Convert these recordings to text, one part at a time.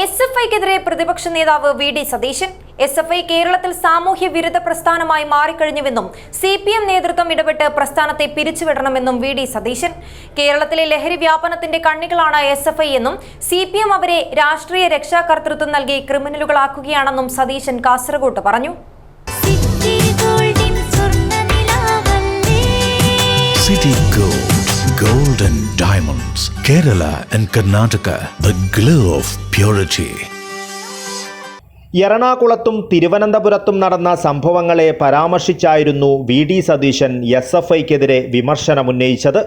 S F ഐക്കെതിരെ പ്രതിപക്ഷ നേതാവ് V D Satheesan. S F I കേരളത്തിൽ സാമൂഹ്യ വിരുദ്ധ പ്രസ്ഥാനമായി മാറിക്കഴിഞ്ഞുവെന്നും സി പി എം നേതൃത്വം ഇടപെട്ട് പ്രസ്ഥാനത്തെ പിരിച്ചുവിടണമെന്നും വി ഡി സതീശൻ. കേരളത്തിലെ ലഹരി വ്യാപനത്തിന്റെ കണ്ണികളാണ് എസ് എഫ് ഐ എന്നും സി പി എം അവരെ രാഷ്ട്രീയ രക്ഷാകർതൃത്വം നൽകി ക്രിമിനലുകളാക്കുകയാണെന്നും സതീശൻ കാസർഗോട്ട് പറഞ്ഞു. Diamonds, and Karnataka the glow of purity. എറണാകുളത്തും തിരുവനന്തപുരത്തും നടന്ന സംഭവങ്ങളെ പരാമർശിച്ചായിരുന്നു V D Satheesan S F ഐക്കെതിരെ വിമർശനമുന്നയിച്ചത്.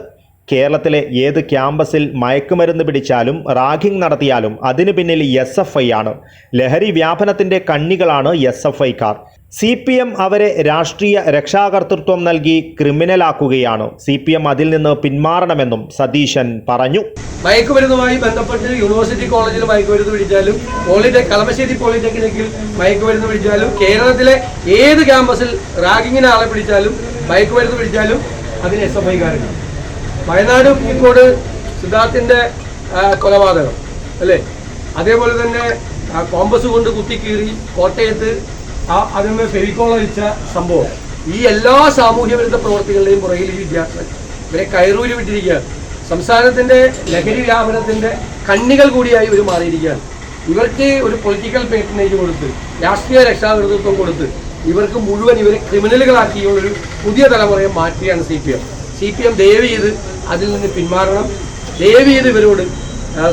കേരളത്തിലെ ഏത് ക്യാമ്പസിൽ മയക്കുമരുന്ന് പിടിച്ചാലും റാഗിംഗ് നടത്തിയാലും അതിനു പിന്നിൽ എസ് എഫ് ഐ ആണ്. ലഹരി വ്യാപനത്തിന്റെ കണ്ണികളാണ് എസ് എഫ് ഐക്കാർ. സി പി എം അവരെ രാഷ്ട്രീയ രക്ഷാകർത്തൃത്വം നൽകി ക്രിമിനലാക്കുകയാണ്. സി പി എം അതിൽ നിന്ന് പിന്മാറണമെന്നും സതീശൻ പറഞ്ഞു. മയക്കുമരുന്നുമായി ബന്ധപ്പെട്ട് യൂണിവേഴ്സിറ്റി കോളേജിൽ മയക്കുമരുന്ന് പിടിച്ചാലും പോളിടെക് കളമശ്ശേരി പോളിടെക്നിക്കിൽ മയക്കുമരുന്ന് പിടിച്ചാലും കേരളത്തിലെ ഏത് ക്യാമ്പസിൽ റാഗിങ്ങിന് ആളെ പിടിച്ചാലും മയക്കുമരുന്ന് പിടിച്ചാലും അതിന് എസ് എഫ് ഐക്കാരുണ്ട് വയനാട് പൂക്കോട് സിദ്ധാർത്ഥിന്റെ കൊലപാതകം അല്ലേ? അതേപോലെ തന്നെ കോമ്പസ് കൊണ്ട് കുത്തിക്കീറി കോട്ടയത്ത് ആ അതിന്മേൽ സംഭവം. ഈ എല്ലാ സാമൂഹ്യ വിരുദ്ധ പ്രവർത്തികളുടെയും പുറകിൽ ഈ വിദ്യാർത്ഥികൾ ഇവരെ കയറൂരി വിട്ടിരിക്കുകയാണ് സംസ്ഥാനത്തിന്റെ ലഹരി വ്യാപനത്തിന്റെ കണ്ണികൾ കൂടിയായി ഇവർ മാറിയിരിക്കുകയാണ്. ഇവർക്ക് ഒരു പൊളിറ്റിക്കൽ പേറ്റനേജ് കൊടുത്ത് രാഷ്ട്രീയ രക്ഷാകർതൃത്വം കൊടുത്ത് ഇവർക്ക് മുഴുവൻ ഇവരെ ക്രിമിനലുകളാക്കിയുള്ളൊരു പുതിയ തലമുറയെ മാറ്റുകയാണ് C P M. C P M ദയവ് ചെയ്ത് അതിൽ നിന്ന് പിന്മാറണം. ദയവ് ചെയ്ത് ഇവരോട്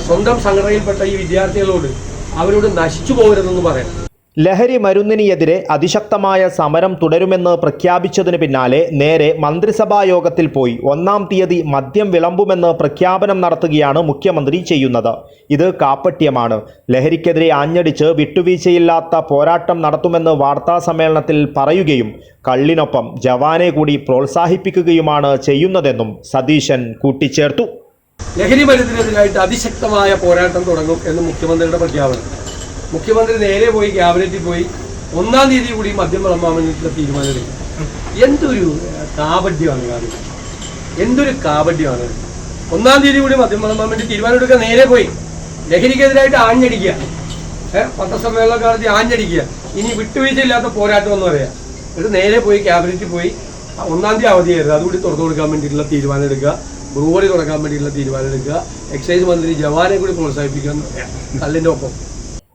സ്വന്തം സംഘടനയിൽപ്പെട്ട ഈ വിദ്യാർത്ഥികളോട് അവരോട് നശിച്ചു പോകരുതെന്ന് പറയാം ലഹരി മരുന്നിനെതിരെ അതിശക്തമായ സമരം തുടരുമെന്ന് പ്രഖ്യാപിച്ചതിന് പിന്നാലെ നേരെ മന്ത്രിസഭാ യോഗത്തിൽ പോയി ഒന്നാം തീയതി മദ്യം വിളമ്പുമെന്ന് പ്രഖ്യാപനം നടത്തുകയാണ് മുഖ്യമന്ത്രി ചെയ്യുന്നത്. ഇത് കാപ്പട്യമാണ്. ലഹരിക്കെതിരെ ആഞ്ഞടിച്ച് വിട്ടുവീഴ്ചയില്ലാത്ത പോരാട്ടം നടത്തുമെന്ന് വാർത്താസമ്മേളനത്തിൽ പറയുകയും കള്ളിനൊപ്പം ജവാനെ കൂടി പ്രോത്സാഹിപ്പിക്കുകയുമാണ് ചെയ്യുന്നതെന്നും സതീശൻ കൂട്ടിച്ചേർത്തു. ലഹരി മരുന്നിനെതിരായിട്ട് അതിശക്തമായ പോരാട്ടം തുടങ്ങും എന്ന് മുഖ്യമന്ത്രിയുടെ പ്രഖ്യാപനം. മുഖ്യമന്ത്രി നേരെ പോയി ക്യാബിനറ്റിൽ പോയി. ഒന്നാം തീയതി കൂടി മദ്യം വേണ്ടിയിട്ടുള്ള തീരുമാനമെടുക്കും എന്തൊരു കാപഡ്യമാണ് കാര്യം എന്തൊരു കാപഡ്യമാണ് ഒന്നാം തീയതി കൂടി മദ്യം വിളമ്പാൻ വേണ്ടി തീരുമാനമെടുക്കാൻ നേരെ പോയി. ലഹരിക്കെതിരായിട്ട് ആഞ്ഞടിക്കുക. ഏഹ് പത്രസമ്മേളനം നടത്തി ആഞ്ഞടിക്കുക. ഇനി വിട്ടുവീഴ്ചയില്ലാത്ത പോരാട്ടം എന്ന് പറയാം. ഇത് നേരെ പോയി ക്യാബിനറ്റിൽ പോയി. ഒന്നാം തീയതി അവധിയായിരുന്നു. അതുകൂടി തുറന്നു കൊടുക്കാൻ വേണ്ടിയിട്ടുള്ള തീരുമാനം എടുക്കുക. ബ്രൂവറി തുടങ്ങാൻ വേണ്ടിയിട്ടുള്ള തീരുമാനം എടുക്കുക. എക്സൈസ് മന്ത്രി ജവാനെ കൂടി പറയാം കല്ലിന്റെ ഒപ്പം.